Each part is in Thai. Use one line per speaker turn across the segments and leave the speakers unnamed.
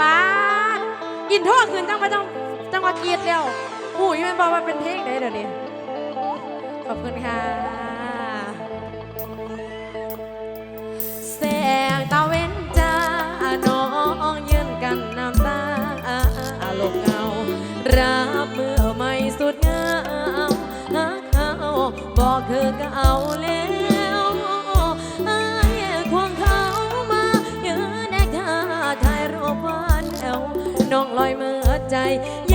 ปาดอินโทรคืนจังว่าจังจังว่ากรีดแล้วหูยมันบอกว่าเป็นเพลงได้เดี๋ยวนี้ขอบคุณค่ะ 在。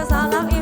ายังส่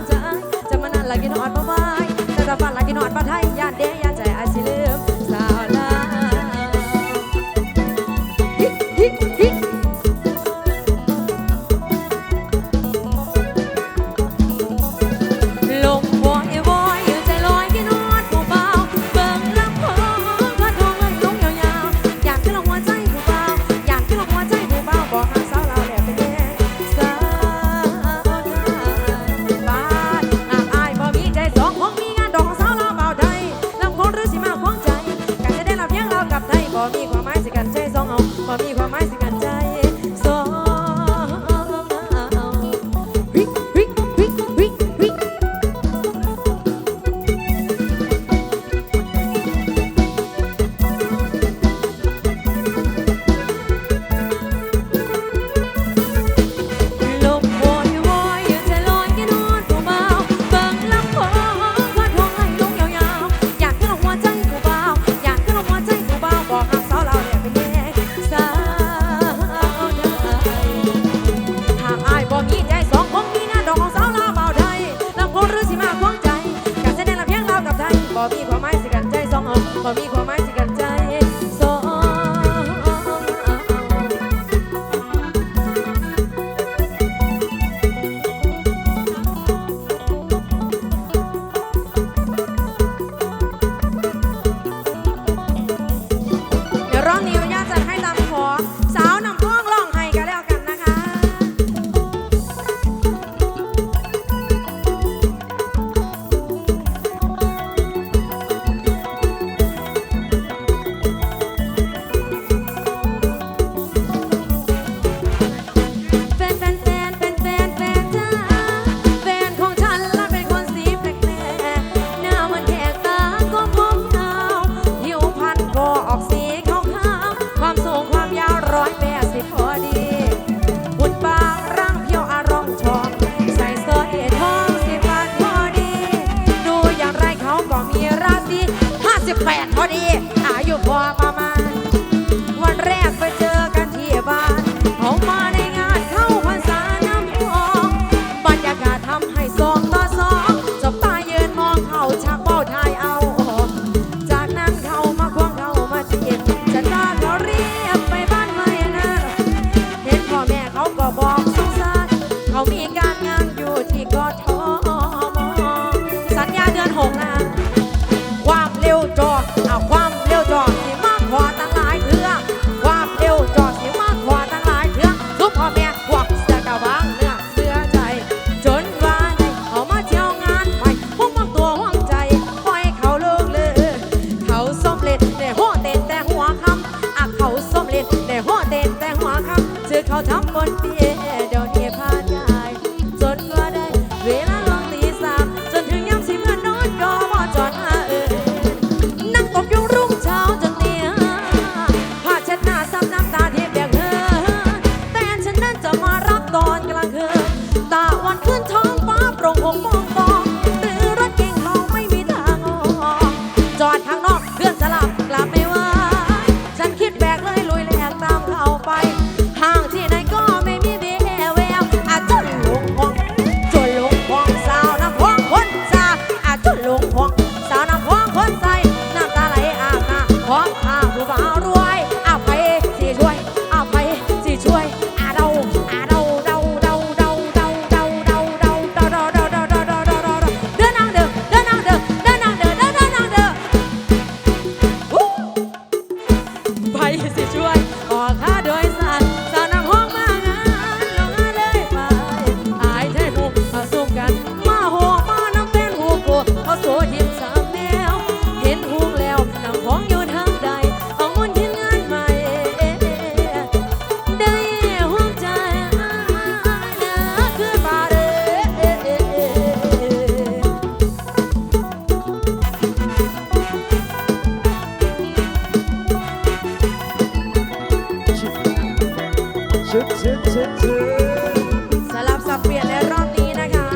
ชึบชึบชึบชึบสลับสับเปลี่ยนในรอบนี้นะคะ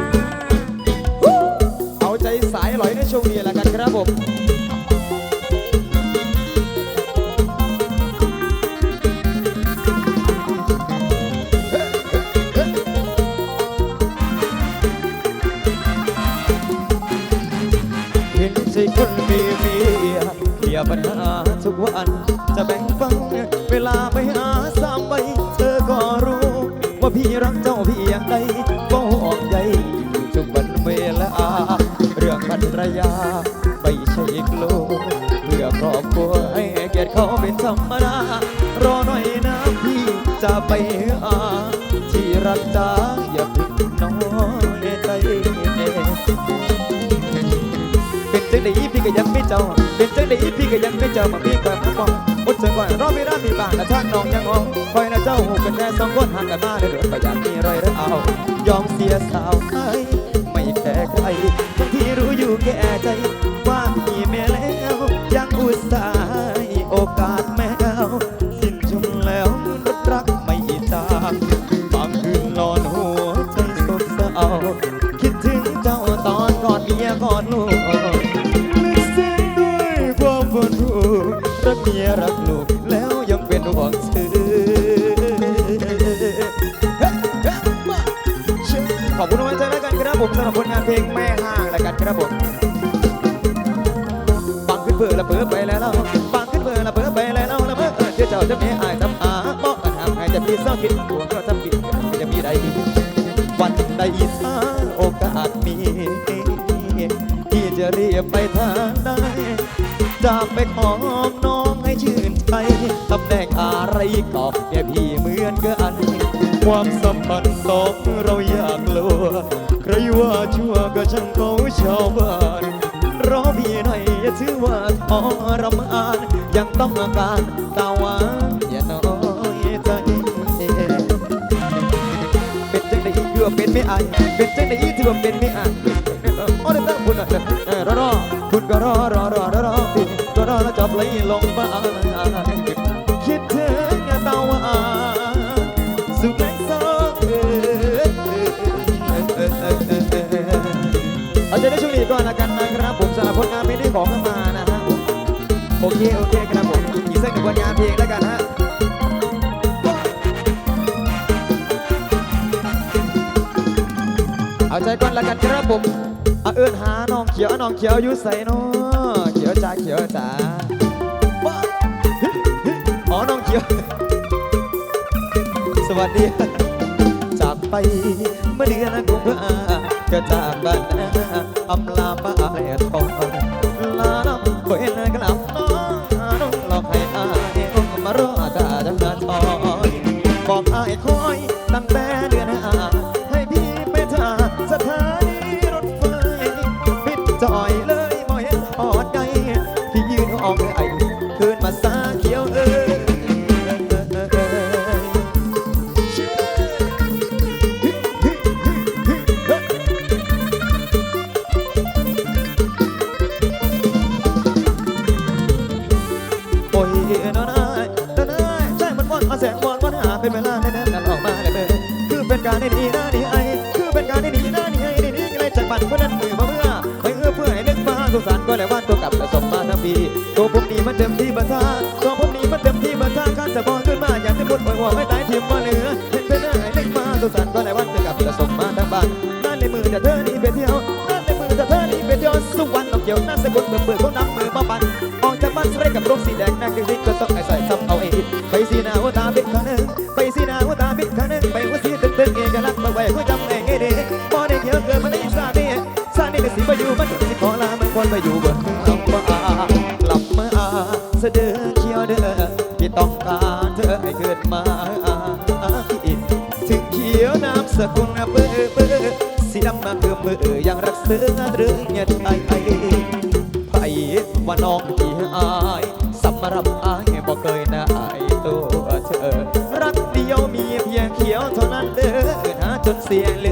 เอาใจสายหลอยในช่วงนี้แล้วกันค
รับผมช่คนมีเมียเคลียร์ปัญหาทุกวัน จะแบ่งฟังเวลาไปหา พี่รักเจ้าเพียงใดก็ห่วงใยอยู่ทุกวันเวลา เรื่องภรรยาไม่ใช่กโลกเพื่อครอบครัวให้เกียรติเขาเป็นธรรมดารอหน่อยนะพี่จะไปหาที่รักจ้าอย่าเพึ่งน้อยใจเป็นจังไดพี่ก็ยังไม่เจ้าเป็นจังไดพี่ก็ยังไม่เจ้ามาพี่ก่อนมาก่อนอดเจก่อนรอไม่ได้มีบ้างกระทั่งน้องยังงองคอย เจ้าหูกันแค่สองคนห่างกันมาเดือดประหยัดมีรอยระเอายอมเสียสาว อไปแล้วเราฟังขึ้นเบื่อละเบื่อไปแล้วเราละเบอเออเดี๋ยวเจ้าจะมีอายทำอาบอกกันทำให้จะมีเศร้าคิดหัวงก็ทำกินจะมีใดวันใดถ้าโอกาสมีพี่จะเรียบไปทางใดจะไปขอมน้องให้ชื่นใจตำแหน่งอะไรก็เนี่ยพี่เหมือนกันความสัมพันธ์สองเราอยากกลัว ใครว่าชั่วก็ช่างเขาชาวบ้าน รอพี่หน่อยอย่าถือว่าทรมานยังต้องอาการตาหวานอย่าน้อยใจเป็นจังไดถือว่าเป็นไม่อายเป็นจังไดถือว่าเป็นไม่อายโอ้เด้อคุณอะเออรอรอคุณก็รอรอรอรอรอรอรอแล้วจับไหลลงมาคิ โอเค โอเคครับผมอีกสักหนึ่งผลงานเพลงแล้วกันฮะเอาใจก่อนละกันครับผมเอาเอื้อนหาน้องเขียวน้องเขียวอยู่ใส่น้อเขียวจ้าเขียวจ้าอ๋อน้องเขียว สวัสดีจากไปเมื่อเดือนกุมภาก็จากบ้านอำลาบ้า ยนอนายนอนายใช่มันวันมาแสงวันวันหาเป็นเวลาแน่นๆนั่นออกมาเลยเบคือเป็นการได้ดีหน้าดีไอคือเป็นการได้ดีหน้าดีไอได้ดีไกลจากบ้านคนนั้นมือมาเมื่อไม่เอื้อเพื่อให้นึกมาสงสารก็เลยว่านตัวกลับแต่สมมาทั้งปีตัวผมนี้มันเต็มที่บัตาตัวผมนี้มันเต็มที่บัตาการจะบอลขึ้นมาอยากจะพูดปล่อยหัวไม่ตายทียมมาเหนือเห็นเป็นหน้าไอ้เล็กมาสงสารก็เลยว่านตัวกลับแต่สมมาทั้งบ้านนั่นในมือแต่เธอนี่ไปเที่ยวนั่นในมือแต่เธอนี่ไปเที่ยวสุวรรณเอาเกี่ยวนั่นสกุลเบื่อเบื่อเขานับมือมาปั่น สไลกับร่มสีแดงนั่งดิ้งๆก็ต้องไอ้ใส่ซับเอาเองไปสีหน้าหัวตาบิดข้างหนึ่งไปสีหน้าหัวตาบิดข้างหนึ่งไปหัวสีตึกตึกเอกลักษณ์มาไว้หัวจำเองไอ้เด็กพอได้เขียวเกิดมาในซาเน่ซาเน่ก็สิมาอยู่มันสิขอลามันควรไปอยู่บนเอามาหลับมาเสด็จเขียวเด้อที่ต้องการเธอให้เกิดมาถึงเขียวน้ำสกุลเปื้อเปื้อสีดำมาคือบมือยังรักเสือเรื่องเงียไอไอ ว่าน้องที่อายสำหรับอายบอกเคยนะอายตัวเธอ รักเดียวมีเพียงเขียวเท่านั้นเด้อหาจนเสียเหลื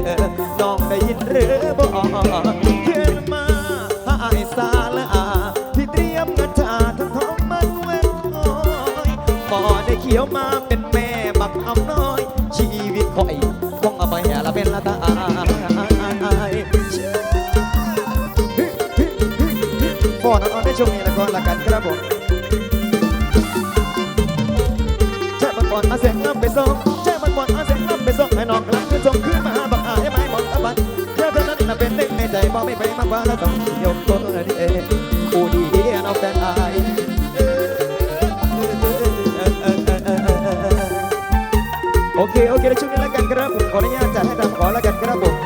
ไม่ไปมากกว่าเราต้องยกตัวเลยเอผู้ดีเราแต่ตาโอเค โอเคในช่วงนี้แล้วกันครับผมขออนุญาตจัดให้ตามขอแล้วกันครับผม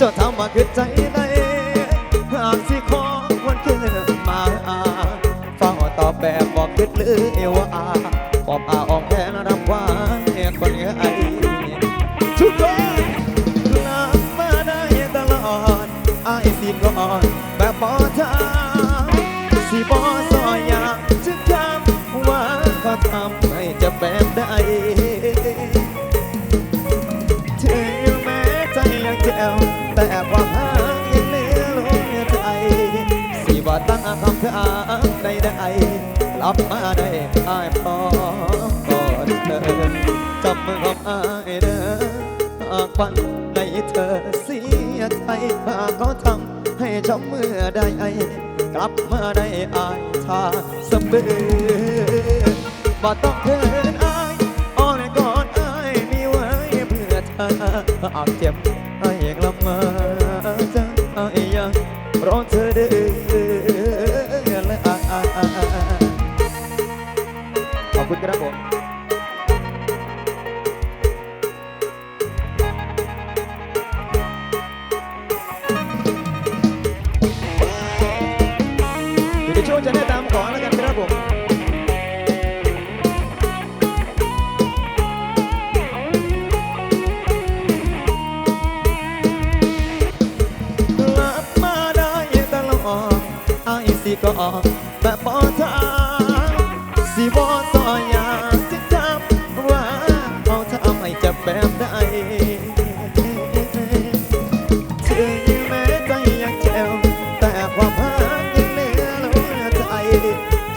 จ้าทำมาคิดใจได้หากสิขอวันคืนมาฟังต่อแบบบอกคิดหรือเอวอาปอบอา ฝันในเธอเสียใจหากเขาทำให้ช้ำเมื่อใดกลับมาได้อายทาเสมอบ่ต้องเขินอายอ่อนก่อนอายมีไว้เพื่อเธออาเจ็บ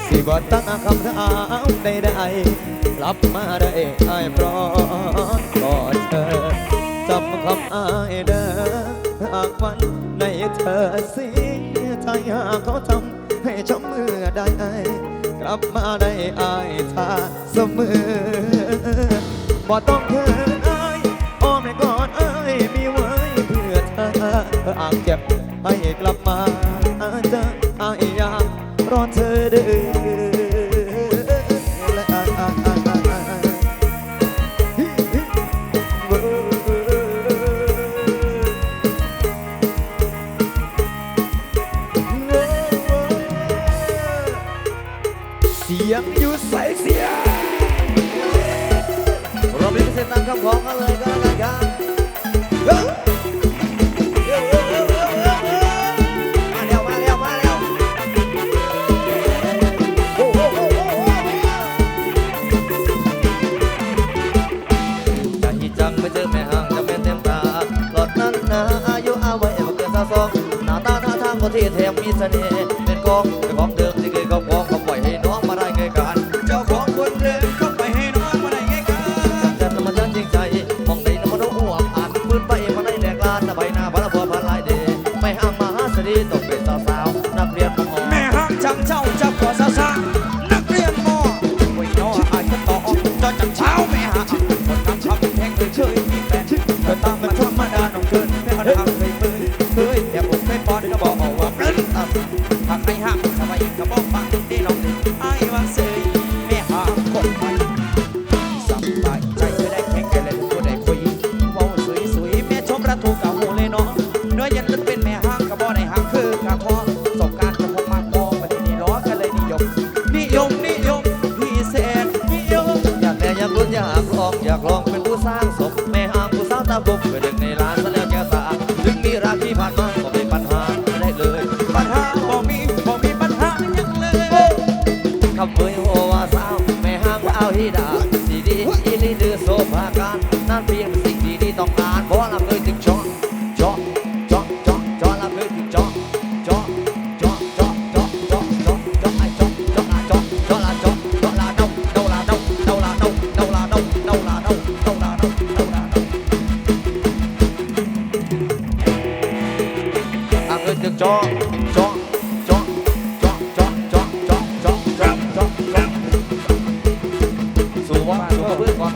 สิบ่ตั้งคำถามใดๆลับมาได้ไอ้พร้อมก่อนเธอจำคำอ้ายเด้อหากวันในเธอสีใจหากเขาทำให้ช้ำเมื่อใด้ไอกลับมาได้
ไอายทาเสมอบ่ต้องเธ
ออาออมใน
ก่อนอ
มีไว
เพื่อเธออาเจ็บให้กลับมาเจะอายอยากรอเธอเด้อ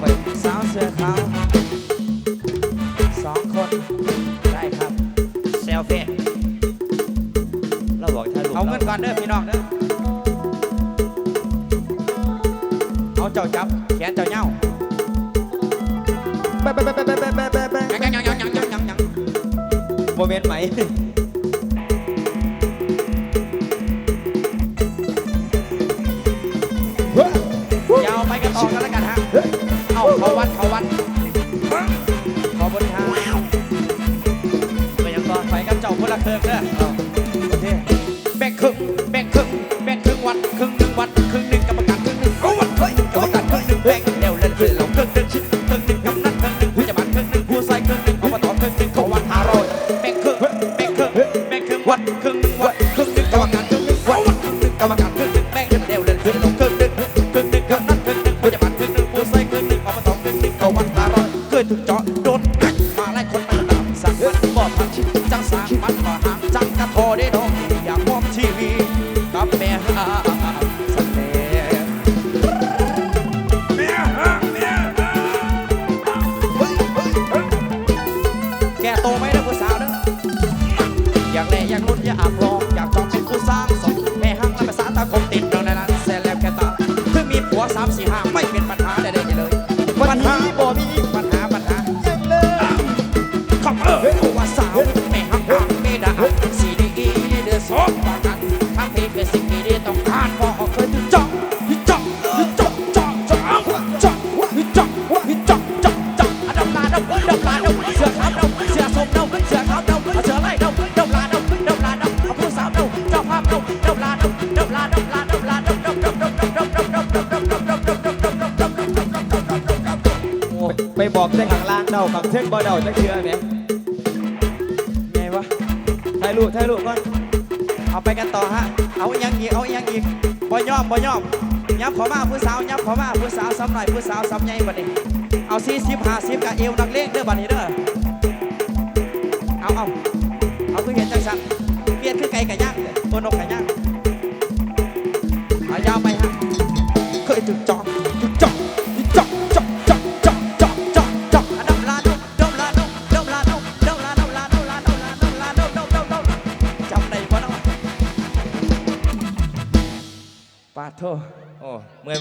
Like. บักเทค
บ่เดาจะเชื่อไหม
ไงวะ
ถ่ายรูปถ่ายรูปก่อน
เอาไปกันต่อฮะ เอายัางอีก เอายัางอีกบ่ย่อมบ่ย่อมยับขอมาผู้สาวยับขอมาผู้สาวซ้ำหน่อยผู้สาวซ้ำใหญ่บัดนี้ เอาสี่สิบหาซิบกับเอวนักเลงเด้อบัดนี้เด้อ เอาเอาเอาคือเห็นจังสันเปลี่ยขึ้นไกลกับย่างตัวนกกับย่าง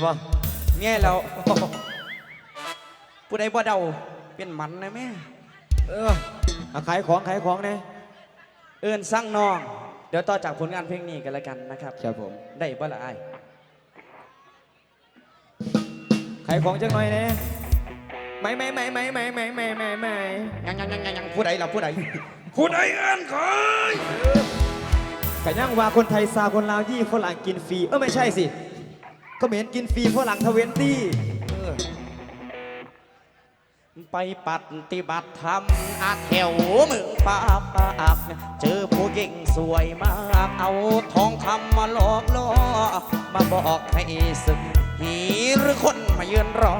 เมื่
อยป่ะ
แง่แล้วผู้ใดบ่เดาเป็นหมันนะแม่
เออเอาขายของขายของเนี่ย
เอิ้นสั่งน้อง เดี๋ยวต่อจากผลงานเพลงนี้กันแล้วกันนะครับ
ครับผม
ได้บ่ละไอ้าย
ขายของจังหน่อยเนี่ยไม่ไม่ไม่ไม่ไม่ไม่ไม่ไม่ไม่
ยังยังยังยังยังผู้ใดล่ะผู้ใดผู้ใดเอิ้นขาย
กะย่างว่าคนไทยซาคนลาวยี่ฝรั่งกินฟรีเออไม่ใช่สิ ก็เหม็นกินฟรีฝรั่งทเวนตี้
ไปปฏิบัติธรรมอาแถวเมืองป่าปากเจอผู้หญิงสวยมากเอาทองคำมาหลอกล่อมาบอกให้สึกผีหรือคนมายืนรอ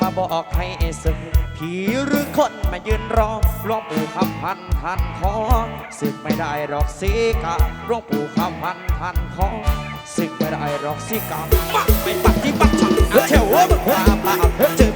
มาบอกให้สึกผีหรือคนมายืนรอหลวงปู่คำพันทันคอสึกไม่ได้หรอกสิกาหลวงปู่คำพันทันคอสึกไม่ไรอกสีกาไปปัดที่ปัดชันเที่ยวเฮ้ยเฮ้ยเฮ้ย